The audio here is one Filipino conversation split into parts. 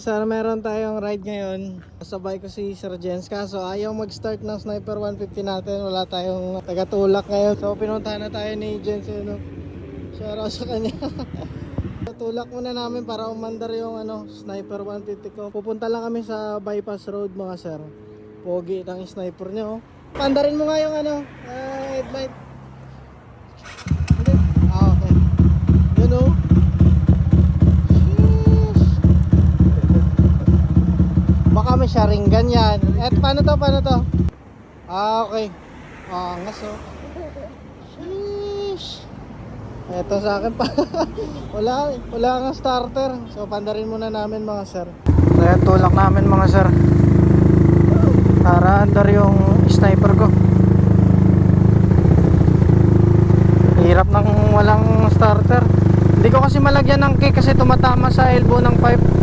Sir, meron tayong ride ngayon. Kasabay ko si Sir Jens. Kaso ayaw mag-start ng Sniper 150 natin. Wala tayong tagatulak ngayon. So pinuntahan na tayo ni Jens. Ano, shoutout sa kanya. Tulak muna namin para umandar yung ano, Sniper 150 ko. Pupunta lang kami sa bypass road mga sir. Pogi ng sniper niya oh. Pandarin mo nga yung ano, ah, headlight. Hindi. Ah, okay. Yun oh. Sheesh. Baka may sharingan yan. Eh, paano to? Paano to? Ah, okay. Ah, angas oh. Sheesh. Eto sa akin pa. wala, wala kang starter. So, pandarin muna namin mga sir. Yan, tulak namin mga sir. Para andar yung sniper ko. Hirap ng walang starter. Hindi ko kasi malagyan ng kick kasi tumatama sa elbow ng pipe.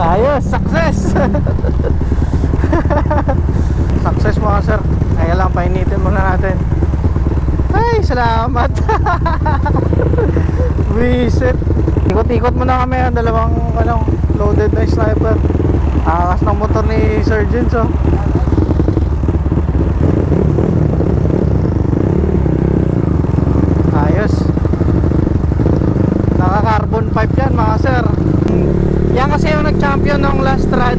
Ayos, success! success mga sir. Kaya lang, painitin muna natin. Ay, salamat! Visit! Ikot-ikot muna kami ang dalawang ano, loaded na sniper. Akas ng motor ni Surgeon so. Ayos. Naka-carbon pipe yan mga sir. Yan kasi yung nag-champion ng last run.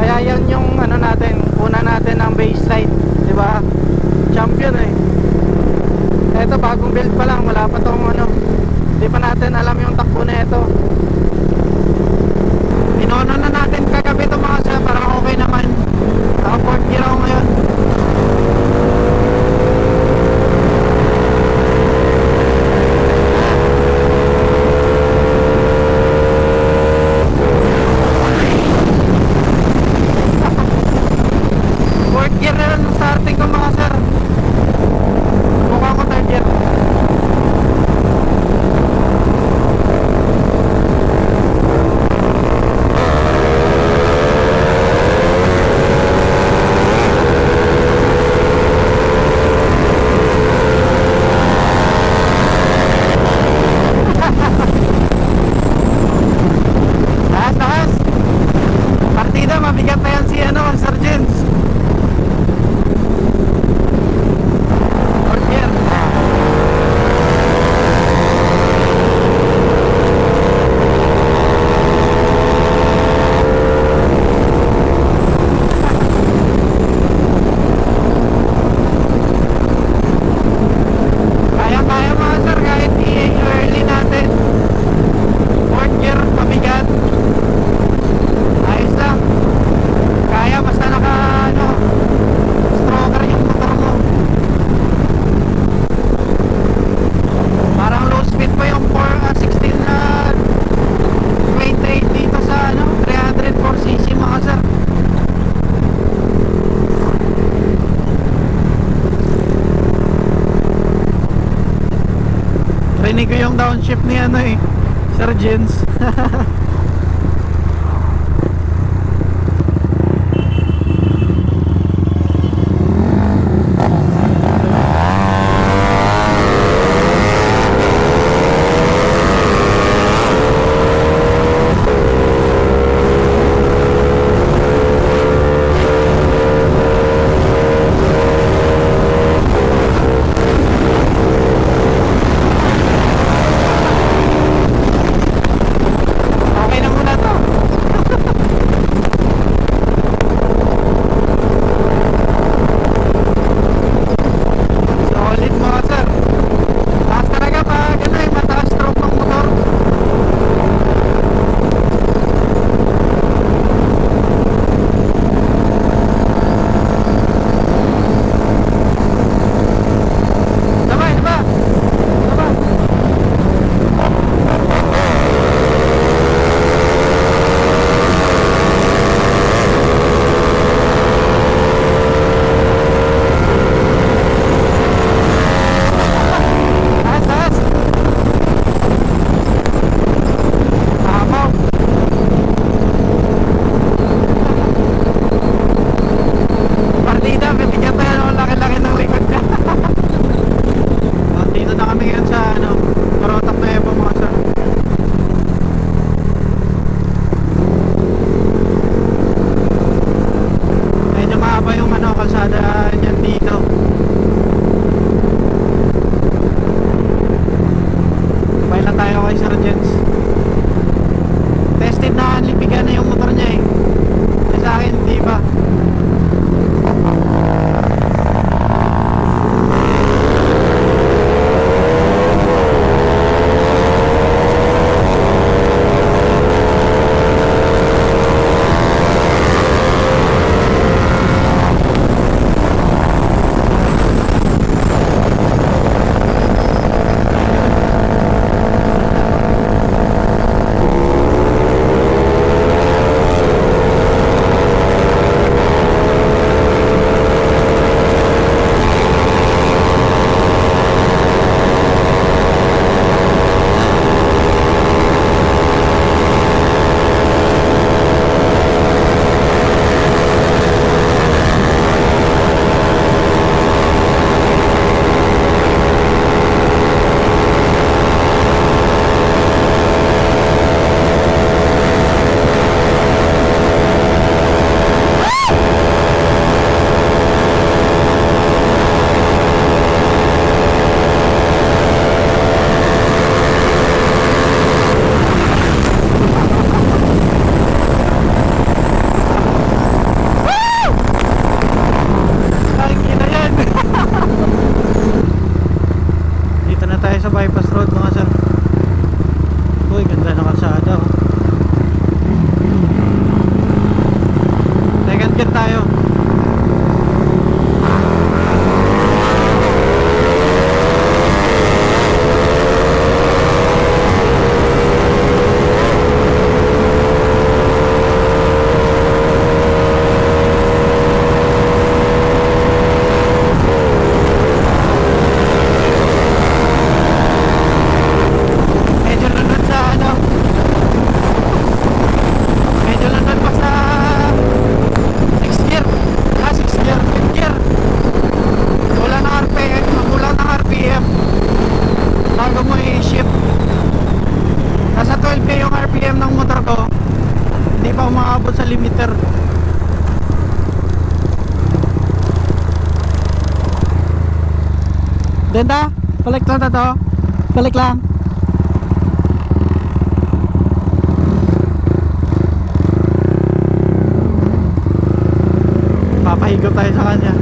Kaya yan yung ano natin, una natin ang baseline, di ba? Champion eh. Ito bagong build pa lang, wala pa tong ano. Hindi pa natin alam yung takbo na ito. Inono na natin kagabi ito mga sir, parang okay naman. Naka 4 gear ako ngayon. Starting ko mga sir. Mukha ko third gear. Taas, taas! Partida, mabigat na yan si ano, Sir Jens. Fourth gear. Kaya-kaya mga sir, kahit i-early natin. Fourth gear, mabigat. Ayos lang. Kaya basta naka ano, stroker yung motor ko. Parang low speed pa yung 4 ah, 16 na 28 dito sa ano, 304cc mga sir. Rinig ko yung downshift ni ano eh, Sir Jens. Bigyan tayo. Denda, balik lang na to. Balik lang. Papahigop tayo sa kanya.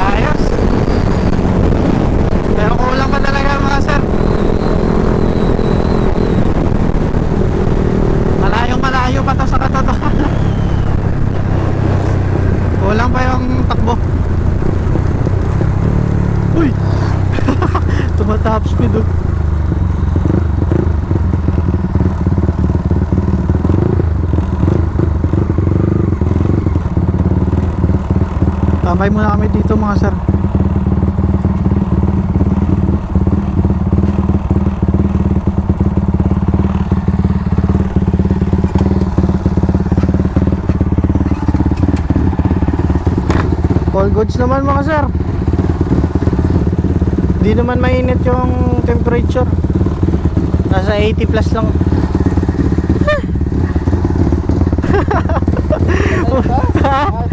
Ayos. Pero kulang pa talaga mga sir. Malayong malayo pa to sa katotohanan. Kulang pa yung takbo. Uy! Tumatap speed oh. Tambay muna kami dito mga sir. All goods naman mga sir. Di naman mainit yung temperature. Nasa 80 plus lang. Ha?